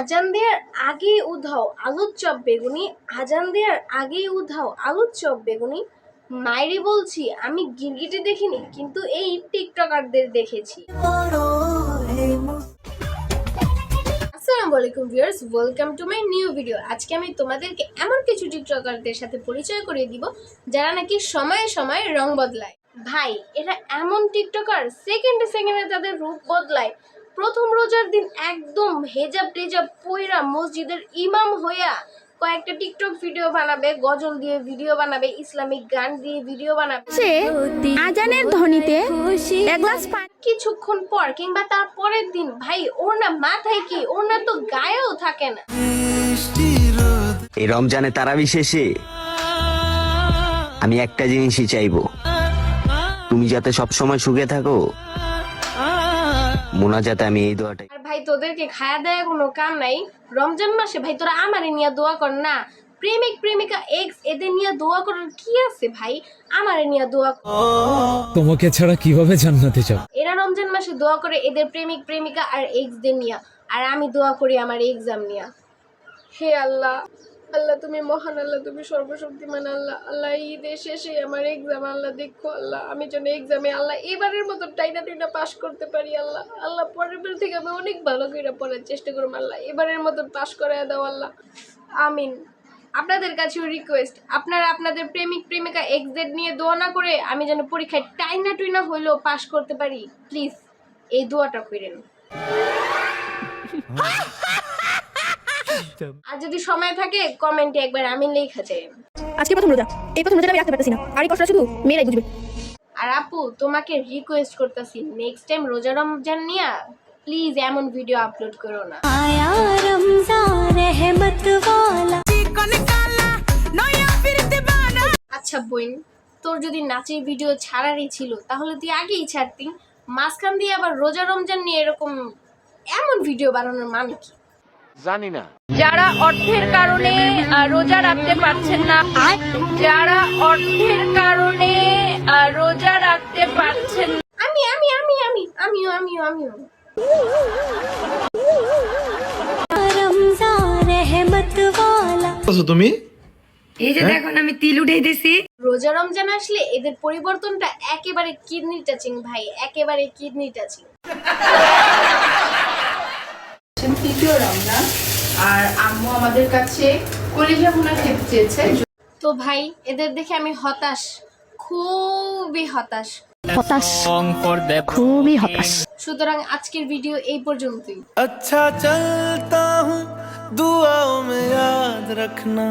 আজান দেওয়ার আগেই উধাও আলুর চপ বেগুনি, আজান দেওয়ার আগেই উধাও আলুর চপ বেগুনি। মায়েরই বলছি, আমি গিরগিটি দেখিনি, কিন্তু এই টিকটকারদের দেখেছি। আসসালামু আলাইকুম viewers, welcome to my new video. আজকে আমি তোমাদেরকে এমন কিছু টিকটকারদের সাথে পরিচয় করিয়ে দিব, যারা নাকি সময়ে সময়ে রং বদলায়। ভাই, এরা এমন টিকটকার সেকেন্ডে সেকেন্ডে তাদের রূপ বদলায়। প্রথম রোজার দিন একদম হেজাব টেজাব পইরা মসজিদের ইমাম হইয়া কয়েকটা টিকটক ভিডিও বানাবে গজল দিয়ে ভিডিও বানাবে ইসলামিক গান দিয়ে ভিডিও বানাবে। সে আজানের ধ্বনিতে এক গ্লাস পানি কিছুক্ষণ পর কিংবা তার পরের দিন ভাই ওর না মাথায় কি ওর না তো গায়েও থাকে না। এই রমজানে তারাবি শেষে আমি একটা জিনিসই চাইব। তুমি যাতে সবসময় সুখে থাকো মোনা যাতে আমি এই দোয়াটাই আর ভাই তোদেরকে খায়া দেয় কোনো কাম নাই। রমজান মাসে ভাই তোরা আমারে নিয়ে দোয়া কর না। প্রেমিক প্রেমিকা এক্স এদের নিয়ে দোয়া করার কি আছে ভাই? আমারে নিয়ে দোয়া কর। তোমাকে ছাড়া কীভাবে জান্নাতে যাব? এরা রমজান মাসে দোয়া করে এদের প্রেমিক প্রেমিকা আর এক্সদের নিয়ে। আর আমি দোয়া করি আমার এক্সাম নিয়ে। হে আল্লাহ। আল্লাহ, তুমি মহান আল্লাহ, তুমি সর্বশক্তিমান আল্লাহ। আল্লাহ ঈদের শেষে আমার এক্সাম আল্লাহ দেখো, আল্লাহ, আমি যেন এক্সামে আল্লাহ এবারের মতো টাইনা টাইনা পাস করতে পারি, আল্লাহ। আল্লাহ, পরের বার থেকে আমি অনেক ভালো করে পড়ার চেষ্টা করব আল্লাহ। এবারের মতো পাস করে দাও, আল্লাহ। আমিন। আপনাদের কাছেও রিকোয়েস্ট আপনারা আপনাদের প্রেমিক, প্রেমিকা এক্সদের নিয়ে দোয়া না করে আমি যেন পরীক্ষায় টাইনা টুইনা হইলেও পাস করতে পারি প্লিজ এই দোয়াটা করেন করতাম আর যদি সময় থাকে কমেন্টে একবার আমি লেখা চাই আজকে প্রথম রোজা এই প্রথম রোজাটা আমি রাখতে পারতেছি না। আর এই শুধু মেয়েরাই বুঝবে। আর আপু তোমাকে রিকোয়েস্ট করতেছি নেক্সট টাইম রোজা রমজান নিয়া প্লিজ এমন ভিডিও আপলোড করো না। আয়া রমজান রহমত আচ্ছা বোন তোর যদি নাচের ভিডিও ছাড়ারই ছিল তাহলে তুই আগেই ছাড়তি। মাঝখান দিয়ে আবার রোজা রমজান নিয়ে এরকম এমন ভিডিও বানানোর মানে কি? জানি না। যারা অর্থের কারণে রোজা রাখতে পারছেন না যারা অর্থের কারণে রোজা রাখতে পারছেন আমি আমি আমি আমি আমিও আমিও এই যে হ্যাঁ? দেখো আমি তিল রমজান আসলে এদের পরিবর্তনটা একেবারে কিডনি টাচিং ভাই একেবারে কিডনি টাচিং পাচ্ছেন তৃতীয় রমনা। আর আম্মু আমাদের কাছে কলিজা ভুনা খেতে চেয়েছে। তো ভাই এদের দেখে আমি হতাশ। খুবই হতাশ। হতাশ। খুবই হতাশ। সুতরাং আজকের ভিডিও এই পর্যন্তই। আচ্ছা চলতা হুঁ মে রাখনা।